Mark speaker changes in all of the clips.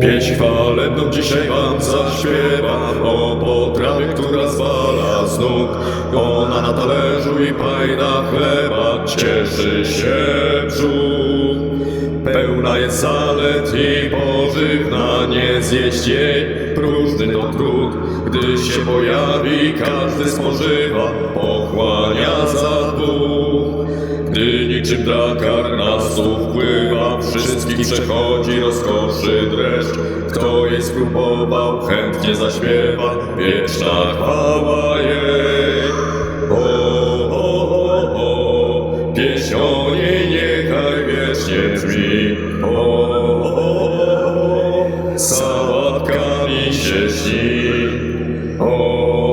Speaker 1: Pieśń chwalebną dzisiaj wam zaśpiewam O potrawie, która zwala z nóg. Ona na talerzu i pajna chleba Cieszy się brzuch Pełna jest zalet i pożywna Nie zjeść jej próżny to trud Gdy się pojawi każdy spożywa Pochłania za dwóch gdy niczym drakar na stół wpływa, wszystkich przechodzi rozkoszy dreszcz. Kto jej spróbował, chętnie zaśpiewa, wieczna chwała jej. O, sałatkami się śni. O,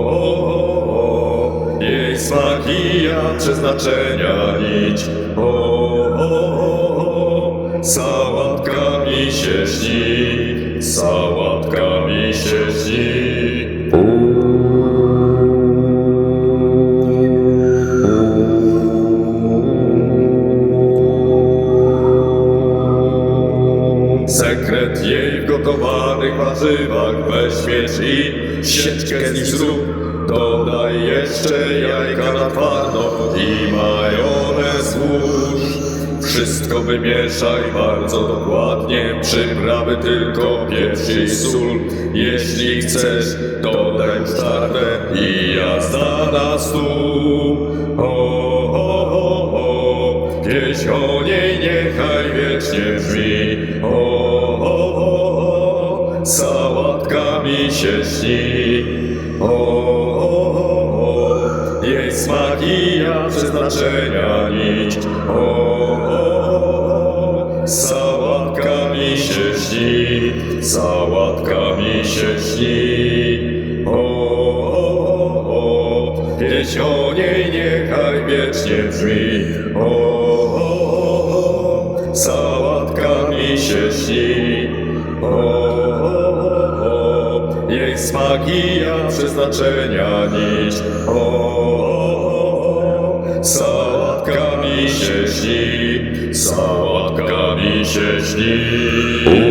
Speaker 1: o, o, jej smak i ja przeznaczenia nić. O, o, o, o, sałatkami się śni, sałatkami się śni. Jej w gotowanych warzywach. Weź miecz i sieczkę z zrób. Dodaj jeszcze jajka na twardo I majonez włóż. Wszystko wymieszaj bardzo dokładnie Przyprawy tylko pieprz i sól. Jeśli chcesz dodaj musztardę I jazda na stół. O, o, o, o, Pieśń o niej niechaj wiecznie brzmi. O, o, o, sałatkami się śni. O, o, o, o, jej smak i ja przeznaczenia nić. O, o, o, o, sałatkami się śni. Sałatkami się śni. O, o, o, pieśń o niej niechaj wiecznie brzmi. O, o, o, sałatkami się śni ja przeznaczenia nić. O, o, o, się śni. Sałatkami się śni